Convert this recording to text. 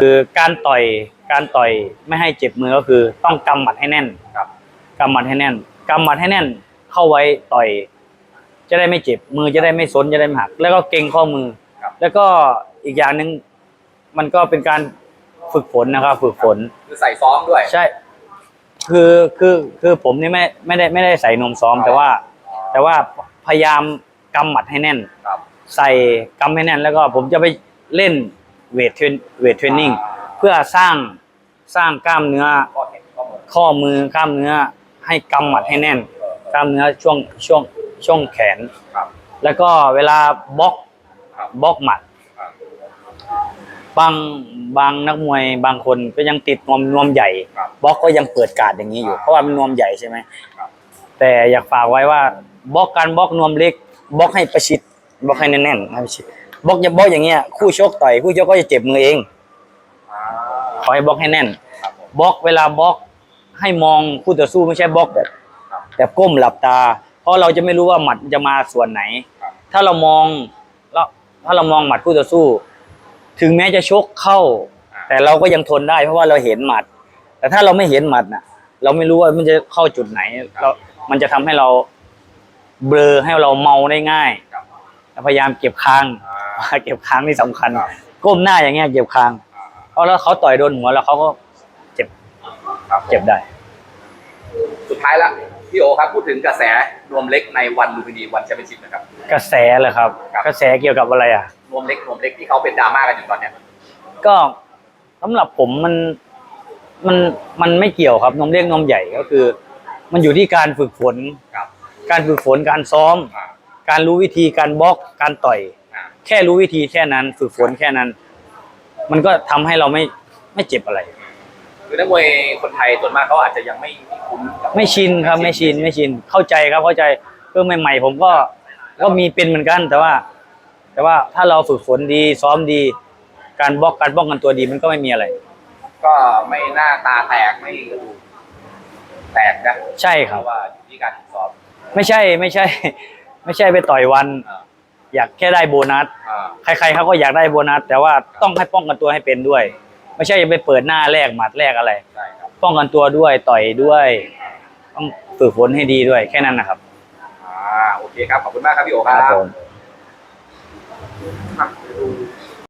คือการต่อยการต่อยไม่ให้เจ็บมือก็คือต้องกำหมัดให้แน่นครับกำหมัดให้แน่นกำหมัดให้แน่นเข้าไว้ต่อย จะได้ไม่เจ็บมือจะได้ไม่ซนจะได้ไม่หัก แล้วก็เกรงข้อมือ ครับ แล้วก็อีกอย่างหนึ่งมันก็เป็นการฝึกฝนนะครับ ฝึกฝน คือใส่ซ้อมด้วย ใช่ คือคือคือผมนี่ไม่ไม่ได้ไม่ได้ใส่นมซ้อมแต่ว่า แต่ว่าพยายามกำหมัดให้แน่น ครับ ใส่กำให้แน่นแล้วก็ผมจะไปเล่น เวทเทรนเวทเทรนนิ่งเพื่อสร้างสร้างกล้ามเนื้อข้อมือกล้ามเนื้อให้กำหมัดให้แน่น กล้ามเนื้อช่วงช่วงช่วงแขน แล้วก็เวลาบล็อกบล็อกหมัดบางบางนักมวยบางคนก็ยังติดนวมนวมใหญ่บล็อกก็ยังเปิดการ์ดอย่างนี้อยู่ เพราะว่ามันนวมใหญ่ใช่ไหมแต่อยากฝากไว้ว่าบล็อกการบล็อกนวมเล็กบล็อกให้ประชิดบล็อกให้แน่นๆให้ประชิด บล็อกอย่าบล็อกอย่างเงี้ย คู่ชกต่อยคู่ชกก็จะเจ็บมือเองอ่าขอให้บล็อกให้แน่นครับผมบล็อกเวลาบล็อกให้มองคู่ต่อสู้ไม่ใช่บล็อกแบบครับแบบก้มหลับตา เพราะเราจะไม่รู้ว่าหมัดจะมาส่วนไหนครับถ้าเรามองแล้วถ้าเรามองหมัดคู่ต่อสู้ ถึงแม้จะชกเข้าอ่าแต่เราก็ยังทนได้เพราะว่าเราเห็นหมัด แต่ถ้าเราไม่เห็นหมัดน่ะ เราไม่รู้ว่ามันจะเข้าจุดไหนเรามันจะทำให้เราเบลอให้เราเมาได้ง่ายครับพยายามเก็บคางอ่า เก็บคางนี่สำคัญ ครับก้มหน้าอย่างเงี้ยเก็บคาง อ่าเพราะแล้วเขาต่อยโดนหัวแล้วเขาก็เจ็บครับผมเจ็บได้ สุดท้ายละพี่โอครับพูดถึงกระแสนวมเล็กในวันลุมพินีวันแชมเปี้ยนชิพนะครับ กระแสเลยครับ ครับ กระแสเกี่ยวกับอะไรอะ นวมเล็กนวมเล็กที่เขาเป็นดราม่ากันอยู่ตอนเนี้ยก็สำหรับผมมันมันมันไม่เกี่ยวครับนมเล็กนมใหญ่ก็คือ มันอยู่ที่การฝึกฝน ครับการฝึกฝนการซ้อม อ่าการรู้วิธีการบล็อกการต่อยอ่า แค่รู้วิธีแค่นั้น ฝึกฝนแค่นั้น มันก็ทำให้เราไม่ไม่เจ็บอะไร คือนักมวยคนไทยส่วนมากเขาอาจจะยังไม่ไม่คุ้นกับไม่ชินครับไม่ชินไม่ชินเข้าใจครับเข้าใจเพิ่งใหม่ๆผมก็ก็มีเป็นเหมือนกัน แต่ว่า แต่ว่าถ้าเราฝึกฝนดีซ้อมดี การบล็อกการป้องกันตัวดีมันก็ไม่มีอะไร ก็ไม่หน้าตาแตกไม่กระดูกแตกนะใช่เพครับราะว่าอยู่ที่การฝึกซ้อมไม่ใช่ไม่ใช่ ไม่ใช่ไปต่อยวัน อ่าอยากแค่ได้โบนัส อ่าใครๆเขาก็อยากได้โบนัส แต่ว่าต้องให้ป้องกันตัวให้เป็นด้วย ไม่ใช่จะไปเปิดหน้าแรกหมัดแรกอะไร ใช่ครับป้องกันตัวด้วยต่อยด้วย ต้องฝึกฝนให้ดีด้วยแค่นั้นนะครับอ่าโอเคครับขอบคุณมากครับพี่โอคครัรับบผมอะ